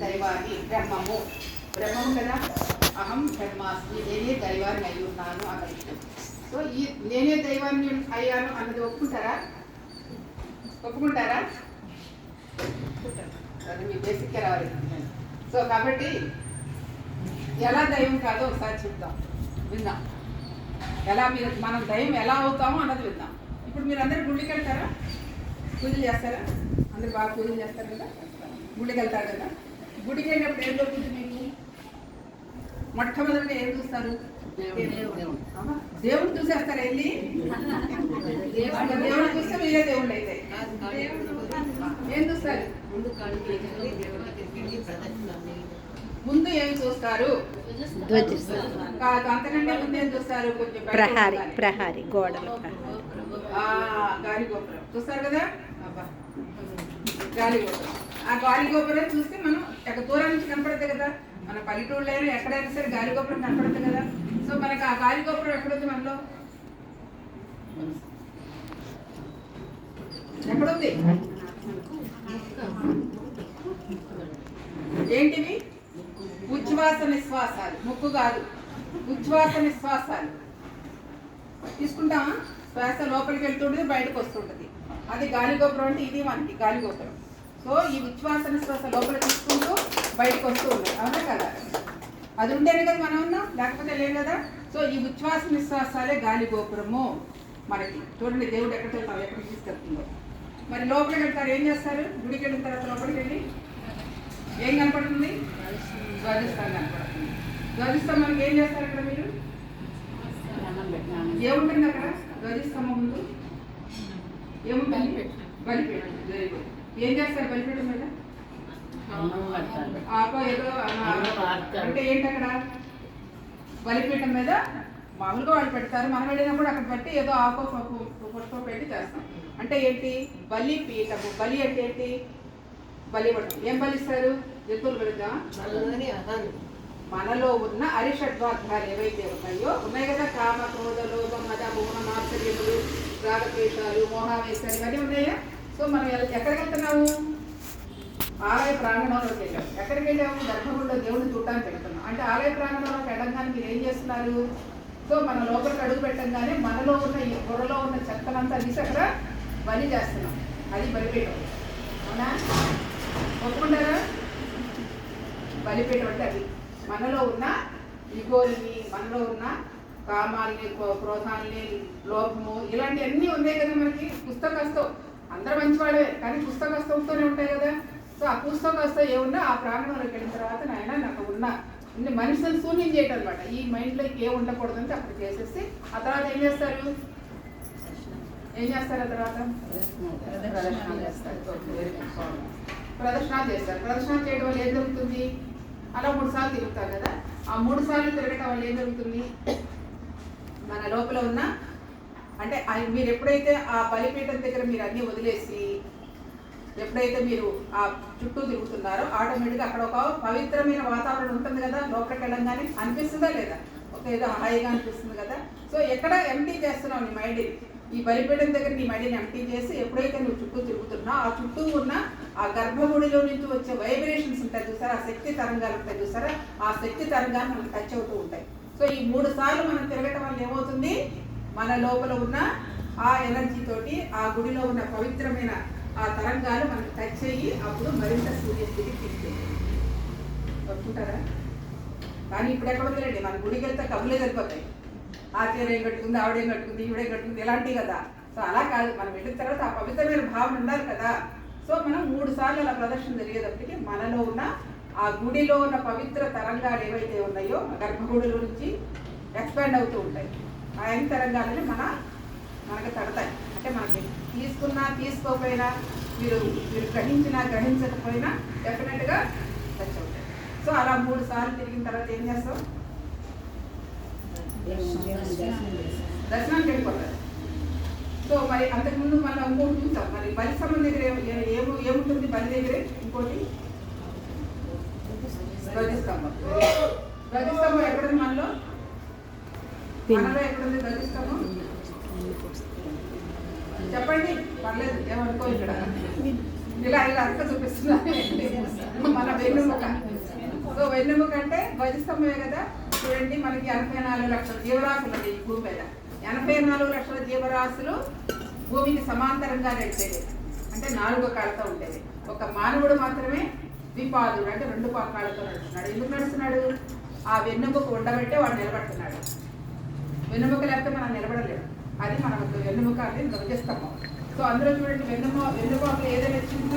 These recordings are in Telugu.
దైవాన్ని బ్రహ్మము. బ్రహ్మము కదా? అహం బ్రహ్మాస్మి. నేనే దైవాన్ని అయి ఉన్నాను అన్నది సో ఈ నేనే దైవాన్ని అయ్యాను అన్నది ఒప్పుకుంటారా? ఒప్పుకుంటారా? అది మీ బేసిక్గా రావాలి. సో కాబట్టి ఎలా దైవం కాదో ఒకసారి చూద్దాం విందాం. ఎలా మీరు మనం దైవం ఎలా అవుతామో అన్నది విందాం. ఇప్పుడు మీరు అందరు గుడికి వెళ్తారా పూజలు చేస్తారా? అందరు బాగా పూజలు చేస్తారు కదా? గుడికి వెళ్తారు కదా? గుడికి వెళ్ళినప్పుడు ఏం దొరుకుతుంది మీకు? మొట్టమొదటిగా ఏం చూస్తారు? దేవుడు చూసేస్తారు వెళ్ళి? దేవుడు దేవుడు చూస్తే మీరే దేవుళ్ళు అయితే. ఏం చూస్తారు? ముందు ఏమి చూస్తారు? కాదు అంతకంటే ముందు ఏం చూస్తారు? కొంచెం ప్రహారి ఉండాలి. ప్రహారి గోడలు ఆ, గాలి గోపురం. చూస్తారు కదా. గాలి గోపురం. ఆ గాలి గోపురం చూస్తే మనం ఎక్కడ దూరం నుంచి కనపడుతుంది కదా. మన పల్లెటూళ్ళైనా ఎక్కడైనా సరే గాలి గోపురం కనపడుతుంది కదా. సో మనకు ఆ గాలి గోపురం ఎక్కడుంది మనలో? ఎక్కడుంది? ఏంటివి? ఉచ్ఛ్వాస నిశ్వాసాలు. ముక్కు కాదు. ఉచ్ఛ్వాస నిశ్వాసాలు. తీసుకుంటామా? శ్వాస లోపలికి వెళ్తుంటుంది బయటకు వస్తుంటుంది. అది గాలి గోపురం అంటే ఇది మనకి గాలి గోపురం. సో ఈ ఉచ్ఛ్వాస నిశ్వాస లోపల తీసుకుంటూ బయటకు వస్తూ ఉంటుంది అవునా కదా? అది ఉంటేనే కదా మనం ఉన్నాం లేకపోతే లేదు కదా? సో ఈ ఉచ్ఛ్వాస నిశ్వాసాలే గాలి గోపురము. మనకి చూడండి దేవుడు ఎక్కడ వెళ్తాం ఎక్కడికి తీసుకెళ్తుందో. మరి లోపలికి వెళ్తారు ఏం చేస్తారు? గుడికి వెళ్ళిన తర్వాత లోపలికి వెళ్ళి ఏం కనపడుతుంది? ధ్వజస్థానం కనపడుతుంది. ధ్వజస్తంభానికి ఏం చేస్తారు అక్కడ మీరు? ఏముంటుంది అక్కడ? ధ్వజస్తంభం ముందు? ఏముంటుంది? బలిపీఠం. వెరీ గుడ్ ఏం చేస్తారు బలిపీఠం మీద ఆకో ఏదో అంటే ఏంటి అక్కడ? బలిపీఠం మీద మామూలుగా వాళ్ళు పెడతారు. మనం వెళ్ళినప్పుడు అక్కడ పెట్టి ఏదో ఆకో పుష్పం పెట్టి చేస్తాం. అంటే ఏంటి? బలి పీఠము బలి అంటే ఏంటి? బలి ఇవ్వడం ఏం బలిస్తారు? జంతువులు పెడతాం మనలో ఉన్న అరిషడ్వార్థాలు ఏవైతే ఉన్నాయో ఉన్నాయి కదా కామ క్రోధ లోభ మద మోహ మాత్సర్యములు రాగద్వేషాలు మోహావేశాలు ఇవన్నీ ఉన్నాయా? సో మనం ఎక్కడికి వెళ్తున్నాము ఆలయ ప్రాంగణంలోకి వెళ్ళాం. ఎక్కడికి వెళ్ళాము గర్భగుడిలో దేవుడిని చూడటానికి వెళ్తున్నాం. అంటే ఆలయ ప్రాంగణంలోకి వెళ్ళడానికి మీరు ఏం చేస్తున్నారు? సో మన లోపలికి అడుగు పెట్టంగానే మనలో ఉన్న ఈ బుర్రలో ఉన్న చెత్తనంతా తీసి అక్కడ బలి చేస్తున్నాం. అది బలిపీఠం. అవునా? ఒప్పుకుంటారా? బలిపీఠం అంటే అది. మనలో ఉన్న ఇగోల్ని మనలో ఉన్న కామాల్ని క్రో- క్రోధాల్ని లోపము ఇలాంటివన్నీ ఉన్నాయి కదా మనకి. పుస్తకస్తో అందరూ మంచివాడే కానీ పుస్తకస్తంతోనే ఉంటాయి కదా. సో ఆ పుస్తకస్తో ఏమున్నా ఆ ప్రాంగణంలోకి వెళ్ళిన తర్వాత నాయన నాకు ఉన్న ఇన్ని మనుషులను శూన్యం చేయటం అనమాట ఈ మైండ్లో ఏం ఉండకూడదంటే అక్కడ చేసేసి ఆ తర్వాత ఏం చేస్తారు? ఏం చేస్తారు ఆ తర్వాత? ప్రదర్శన చేస్తారు. ప్రదర్శన చేస్తారు. ప్రదర్శనలు చేయడం వల్ల ఏం జరుగుతుంది? అలా మూడు సార్లు తిరుగుతారు కదా. ఆ మూడు సార్లు తిరగటం వల్ల ఏం జరుగుతుంది? మన లోపల ఉన్న అంటే మీరు ఎప్పుడైతే ఆ బలిపీఠం దగ్గర మీరు అన్నీ వదిలేసి ఎప్పుడైతే మీరు ఆ చుట్టూ తిరుగుతున్నారో ఆటోమేటిక్గా అక్కడ ఒక పవిత్రమైన వాతావరణం ఉంటుంది కదా లోపలికి వెళ్ళంగానే అనిపిస్తుందా లేదా? ఒక ఏదో హాయిగా అనిపిస్తుంది కదా. సో ఎక్కడ ఎంటీ చేస్తున్నావు నీ మైండ్ని ఈ బలిపీఠం దగ్గర నీ మైండ్ని ఎంటీ చేసి ఎప్పుడైతే నువ్వు చుట్టూ తిరుగుతున్నావు ఆ చుట్టూ ఉన్న ఆ గర్భగుడిలో నుంచి వచ్చే వైబ్రేషన్స్ ఉంటాయి చూసారా? ఆ శక్తి తరంగాలు ఉంటాయి చూసారా? ఆ శక్తి తరంగాలు మనకు టచ్ అవుతూ ఉంటాయి. సో ఈ మూడు సార్లు మనం తిరగటం వల్ల ఏమవుతుంది? మన లోపల ఉన్న ఆ ఎనర్జీ తోటి ఆ గుడిలో ఉన్న పవిత్రమైన ఆ తరంగాలు మనకు టచ్ అయ్యి అప్పుడు మరింత సూర్యస్థితి తీసుకెళ్తుంది ఒప్పుకుంటారా? కానీ ఇప్పుడు ఎక్కడ వదిలేండి మన గుడికి వెళ్తే కబులే సరిపోతాయి. ఆచార్య ఏం కట్టుకుంది ఆవిడేం కట్టుకుంది ఈవిడేం కట్టుకుంది ఇలాంటివి కదా. సో అలా కాదు. మనం వెళ్ళిన తర్వాత ఆ పవిత్రమైన భావన ఉండాలి కదా. సో మనం మూడు సార్లు అలా ప్రదర్శన జరిగేటప్పటికి మనలో ఉన్న ఆ గుడిలో ఉన్న పవిత్ర తరంగాలు ఏవైతే ఉన్నాయో ఆ గర్భగుడిలో నుంచి ఎక్స్పాండ్ అవుతూ ఉంటాయి. ఆ అయిన మన మనకు తడతాయి. అంటే మనకి తీసుకున్నా తీసుకోకపోయినా మీరు మీరు గ్రహించినా గ్రహించకపోయినా డెఫినెట్గా టచ్ అవుతాయి. సో అలా మూడు సార్లు తిరిగిన తర్వాత ఏం చేస్తాం దర్శనానికి వెళ్ళిపోతారు. సో మరి అంతకుముందు మనం ఇంకోటి చూసాం. మరి బలి సంబంధం దగ్గర ఏమో ఏముంటుంది? బలి దగ్గర ఇంకోటి? ధ్వజస్తంభం. ధ్వజస్తంభం ఎక్కడ మనలో? చెప్పండి. పర్లేదు. ఏమనుకో ఇక్కడ. ఇలా ఇలా అంతా చూపిస్తున్నారు మన వెన్నుముక. సో అంటే ధ్వజస్తంభమే కదా? చూడండి మనకి ఎనభై నాలుగు లక్షల జీవరాశులు ఉన్నాయి ఈ భూమి మీద. ఎనభై నాలుగు లక్షల జీవరాశులు భూమికి సమాంతరంగా నడిచేది అంటే నాలుగో కాళ్ళతో ఉండేది ఒక మానవుడు మాత్రమే ద్విపాదుడు అంటే రెండు కాళ్ళతో నడుస్తున్నాడు. ఎందుకు నడుస్తున్నాడు? ఆ వెన్నెముక ఉండబట్టే వాడు నిలబడుతున్నాడు. వెన్నుముక లేకపోతే మనం నిలబడలేము. అది మనం వెన్నుముక అనేది ధ్వజస్తంభం సో అందులో చూడండి వెన్నుమ వెన్నుముకలు ఏదైనా చిన్న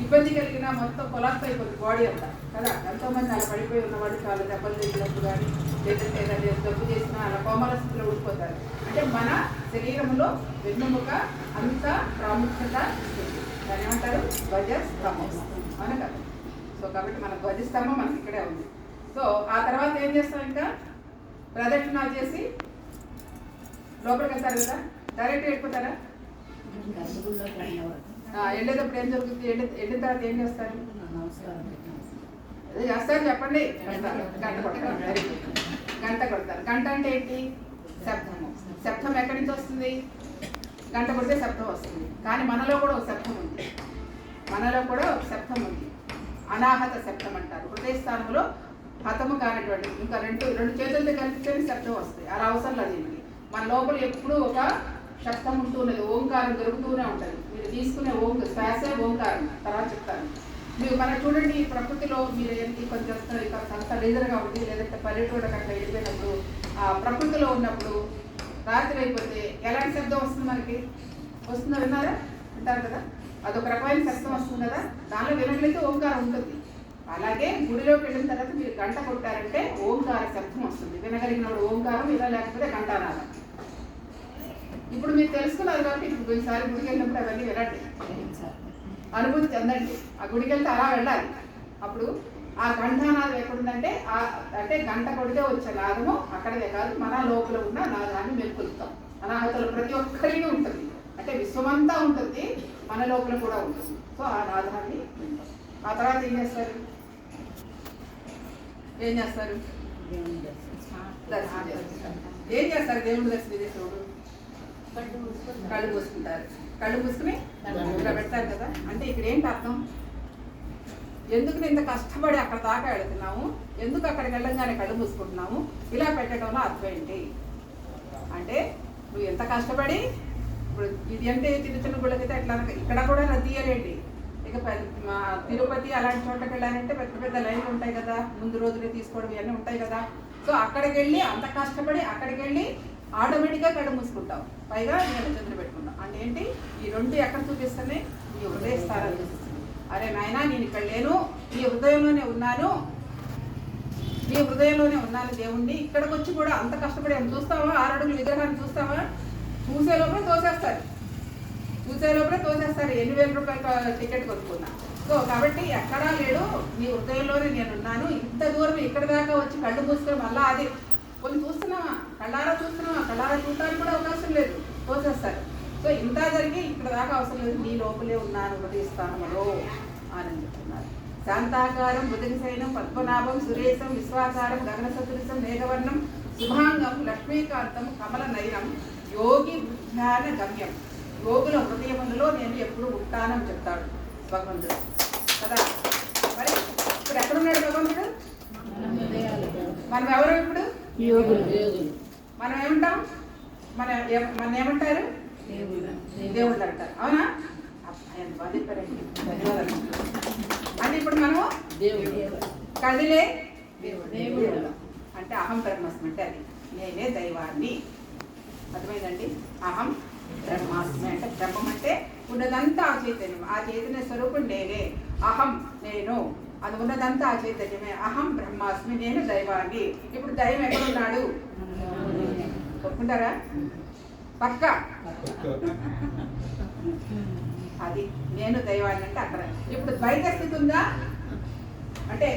ఇబ్బంది కలిగినా మొత్తం కొలాప్స్ అయిపోతుంది బాడీ అంతా. కదా? ఎంతో మంది అలా పడిపోయి ఉన్నవాడు చాలా దెబ్బలు తెచ్చినప్పుడు కానీ లేదంటే ఏదైనా జబ్బు చేసినా అలా కోమల స్థితిలో ఉండిపోతారు. అంటే మన శరీరంలో వెన్నుముక అంత ప్రాముఖ్యత ఇస్తుంది. దాని ఏమంటారు? ధ్వజస్తంభం. అవునా కదా? సో కాబట్టి మన ధ్వజస్తంభం మనకి ఇక్కడే ఉంది. సో ఆ తర్వాత ఏం చేస్తాం ఇంకా? ప్రదక్షిణాలు చేసి లోపలికి వెళ్తారు కదా డైరెక్ట్ వెళ్ళిపోతారా వెళ్ళేటప్పుడు ఏం జరుగుతుంది? వెళ్ళిన తర్వాత ఏం చేస్తారు? చేస్తారు చెప్పండి. గంట కొడతారు. గంట కొడతారు. గంట అంటే ఏంటి? శబ్దము శబ్దం ఎక్కడి నుంచి వస్తుంది? గంట కొడితే శబ్దం వస్తుంది. కానీ మనలో కూడా ఒక శబ్దం ఉంది. మనలో కూడా ఒక శబ్దం ఉంది. అనాహత శబ్దం అంటారు. హృదయ స్థానంలో హతము కానటువంటి ఇంకా రెండు రెండు చేతులతో కలిపితేనే శబ్దం వస్తుంది. అలా అవసరం లేదు దీనికి మన లోపల ఎప్పుడూ ఒక శబ్దం ఉంటూ ఓంకారం దొరుకుతూనే ఉంటుంది. మీరు తీసుకునే ఓం శ్వాసే ఓంకారం తర్వాత చెప్తాను. మీరు మనం చూడండి ప్రకృతిలో మీరు ఏంటి కొంచెం వస్తున్నారు ఇక్కడ లేజర్గా ఉంది లేదంటే పల్లెటూళ్ళకి అట్లా వెళ్ళిపోయినప్పుడు ఆ ప్రకృతిలో ఉన్నప్పుడు రాత్రి అయిపోతే ఎలాంటి శబ్దం వస్తుంది మనకి? వస్తుందో విన్నారా? అంటారు కదా? అదొక రకమైన శబ్దం వస్తుంది కదా? దానిలో వినట్లయితే ఓంకారం ఉంటుంది. అలాగే గుడిలోకి వెళ్ళిన తర్వాత మీరు గంట కొట్టారంటే ఓంకార శబ్దం వస్తుంది. వినగలిగినప్పుడు ఓంకారం ఇలా లేకపోతే గంటానాదం. ఇప్పుడు మీరు తెలుసుకున్నారు కాబట్టి ఇప్పుడు ఈసారి గుడికి వెళ్ళినప్పుడు అవన్నీ వినండి. అనుభూతి చెందండి. ఆ గుడికి వెళ్తే అలా వెళ్ళాలి. అప్పుడు ఆ కంఠానాదం ఎక్కడుందంటే ఆ అంటే గంట కొడితే వచ్చే నాదము అక్కడదే కాదు మన లోపల ఉన్న నాదాన్ని మెలుకొలుతాం అనాహతలు ప్రతి ఒక్కరికి ఉంటుంది. అంటే విశ్వమంతా ఉంటుంది మన లోపల కూడా ఉంటుంది. సో ఆ నాదాన్ని ఆ తర్వాత ఏం చేస్తారు? ఏం చేస్తారు? ఏం చేస్తారు దేవుడు దర్శనం చేసేవాడు కళ్ళు మూసుకుంటారు. కళ్ళు మూసుకుని ఇలా పెడతారు కదా? అంటే ఇక్కడ ఏంటి అర్థం? ఎందుకు నేను ఇంత కష్టపడి అక్కడ దాకా వెళుతున్నాము ఎందుకు అక్కడికి వెళ్ళంగానే కళ్ళు మూసుకుంటున్నాము ఇలా పెట్టడంలో అర్థం ఏంటి? అంటే నువ్వు ఎంత కష్టపడి ఇప్పుడు ఇది అంటే చిన్న చిన్న గుళ్ళకైతే అట్లా ఇక్కడ కూడా రద్దీయలేండి ఇక మా తిరుపతి అలాంటి చోట్లకి వెళ్ళాలంటే పెద్ద పెద్ద లైన్లు ఉంటాయి కదా. ముందు రోజులే తీసుకోవడం ఇవన్నీ ఉంటాయి కదా. సో అక్కడికి వెళ్ళి అంత కష్టపడి అక్కడికి వెళ్ళి ఆటోమేటిక్గా కళ్ళు మూసుకుంటావు. పైగా నీళ్ళ చంద్ర పెట్టుకుంటాం అంటే ఏంటి? ఈ రెండు ఎక్కడ చూపిస్తేనే ఈ హృదయ స్థానాలు చూపిస్తుంది అరే నాయనా నేను ఇక్కడ లేను. ఈ హృదయంలోనే ఉన్నాను. నీ హృదయంలోనే ఉన్నాను దేవుణ్ణి. ఇక్కడికి వచ్చి కూడా అంత కష్టపడి ఏం చూస్తావా? ఆరడుగుల విగ్రహాన్ని చూస్తావా? చూసే లోపల తోసేస్తారు. చూసే లోపల తోసేస్తారు. ఎన్ని వేల రూపాయల టికెట్ కొనుక్కున్నా. సో కాబట్టి ఎక్కడా లేడు. నీ హృదయంలోనే నేను ఉన్నాను. ఇంత దూరం ఇక్కడ దాకా వచ్చి కళ్ళు మూసుకొని మళ్ళీ అది. కొన్ని చూస్తున్నావా? కళ్ళారా చూస్తున్నావా కళ్ళారా చూడటానికి కూడా అవకాశం లేదు. తోసేస్తారు సో ఇంత జరిగి ఇక్కడ దాకా అవసరం లేదు. నీ లోపలే ఉన్నాను స్థానంలో అని చెప్తున్నారు. శాంతాకారం బుధనిశయనం పద్మనాభం సురేశం విశ్వాకారం గగన సదృశం మేఘవర్ణం శుభాంగం లక్ష్మీకాంతం కమల నయనం యోగి ధ్యాన గమ్యం. యోగుల హృదయములలో నేను ఎప్పుడు ఉంటానని చెప్తాడు భగవంతుడు. కదా? మరి ఇప్పుడు ఎక్కడున్నాడు భగవంతుడు? మనం ఎవరు ఇప్పుడు? మనం ఏమంటాం? మన మన ఏమంటారు? దేవుళ్ళు అంటారు. అవునా? ఆయన బాగా ధన్యవాదాలు. అంటే ఇప్పుడు మనము కదిలే దేవుడు అంటే అహం బ్రహ్మాస్మి అంటే అది. నేనే దైవాన్ని. అర్థమైందండి? అహం బ్రహ్మాస్మి అంటే బ్రహ్మం అంటే ఉన్నదంతా ఆ చైతన్యం. ఆ చైతన్య స్వరూపం నేనే. అహం నేను. అది ఉన్నదంతా ఆ చైతన్యమే. అహం బ్రహ్మాస్మి నేను దైవాన్ని. ఇప్పుడు దైవం ఎక్కడున్నాడు ఒప్పుకుంటారా పక్క? అది నేను దైవాన్ని అంటే అక్కడ. ఇప్పుడు ద్వైత స్థితి ఉందా? అంటే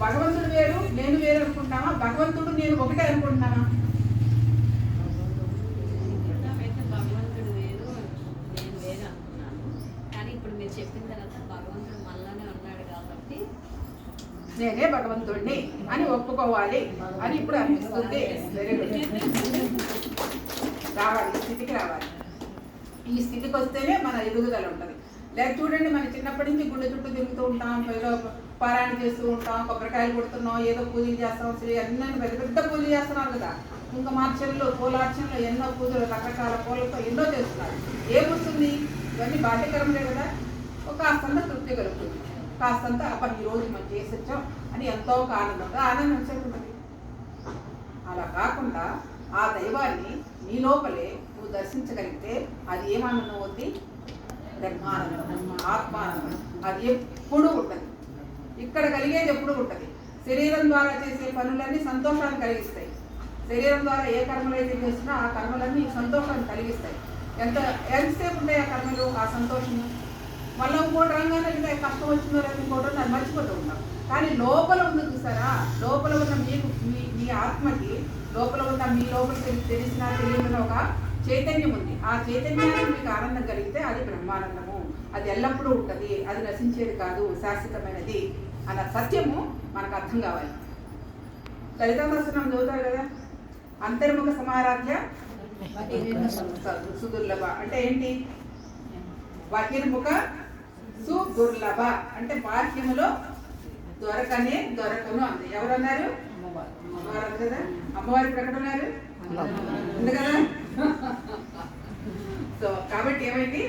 భగవంతుడు వేరు నేను వేరు అనుకుంటున్నామా? భగవంతుడు నేను ఒకటే అనుకుంటున్నానా అయితే భగవంతుడు వేరు నేను వేరు అనుకున్నాను కానీ ఇప్పుడు మీరు చెప్పిన తర్వాత భగవంతుడు మనలోనే ఉన్నాడు కాబట్టి నేనే భగవంతుడిని అని ఒప్పుకోవాలి అని ఇప్పుడు అనిపిస్తుంది. వెరీ గుడ్ రావాలి స్థితికి రావాలి. ఈ స్థితికి వస్తేనే మన ఎదుగుదల ఉంటుంది. లేక చూడండి మన చిన్నప్పటి నుంచి గుండె చుట్టూ తిరుగుతూ ఉంటాం ఏదో పారాయణ చేస్తూ ఉంటాం కొబ్బరికాయలు కొడుతున్నాం ఏదో పూజలు చేస్తాం శ్రీ అన్నీ పెద్ద పెద్ద పూజలు చేస్తున్నారు కదా. కుంకుమార్చనలు పూలార్చనలు ఎన్నో పూజలు రకరకాల పూలతో ఎన్నో చేస్తున్నారు. ఏమొస్తుంది? ఇవన్నీ బాధ్యకరములే కదా. ఒక కాస్తంత తృప్తి కలుగుతుంది. కాస్తంత అబ్బా ఈరోజు రోజు మనం చేసి వచ్చాం అని ఎంతో ఆనందంగా ఆనందం మరి. అలా కాకుండా ఆ దైవాన్ని నీ లోపలే నువ్వు దర్శించగలిగితే అది ఏమానందం అవుద్ది? బ్రహ్మానందం ఆత్మానందం. అది ఎప్పుడూ ఉంటుంది. ఇక్కడ కలిగేది ఎప్పుడు ఉంటుంది. శరీరం ద్వారా చేసే పనులన్నీ సంతోషాన్ని కలిగిస్తాయి. శరీరం ద్వారా ఏ కర్మలు అయితే చేస్తున్నా ఆ కర్మలన్నీ సంతోషాన్ని కలిగిస్తాయి. ఎంత ఎంతసేపు ఉంటాయి ఆ కర్మలు? ఆ సంతోషము? మళ్ళీ ఇంకోటి రంగానే కష్టం వచ్చిందో లేదా ఇంకోటి అది మర్చిపోతూ ఉంటాం. కానీ లోపల ఉంది చూసారా? లోపల ఉన్న మీకు మీ మీ ఆత్మకి లోపల ఉన్న మీ లోపల తెలి- తెలిసిన తెలియని ఒక చైతన్యం ఉంది. ఆ చైతన్యానికి మీకు ఆనందం కలిగితే అది బ్రహ్మానందము. అది ఎల్లప్పుడూ ఉంటుంది. అది నశించేది కాదు. శాశ్వతమైనది అన్న సత్యము మనకు అర్థం కావాలి. లలితా దర్శనం చదువుతారు కదా? అంతర్ముఖ సమారాధ్య సుదుర్లభ. అంటే ఏంటి? బహిర్ముఖ సుదుర్లభ అంటే బాహ్యములో దొరకనే దొరకను అంది. ఎవరన్నారు? అమ్మవారు కదా? అమ్మవారి ప్రకటనన్నారు ఉంది కదా? సో కాబట్టి ఏమైంది?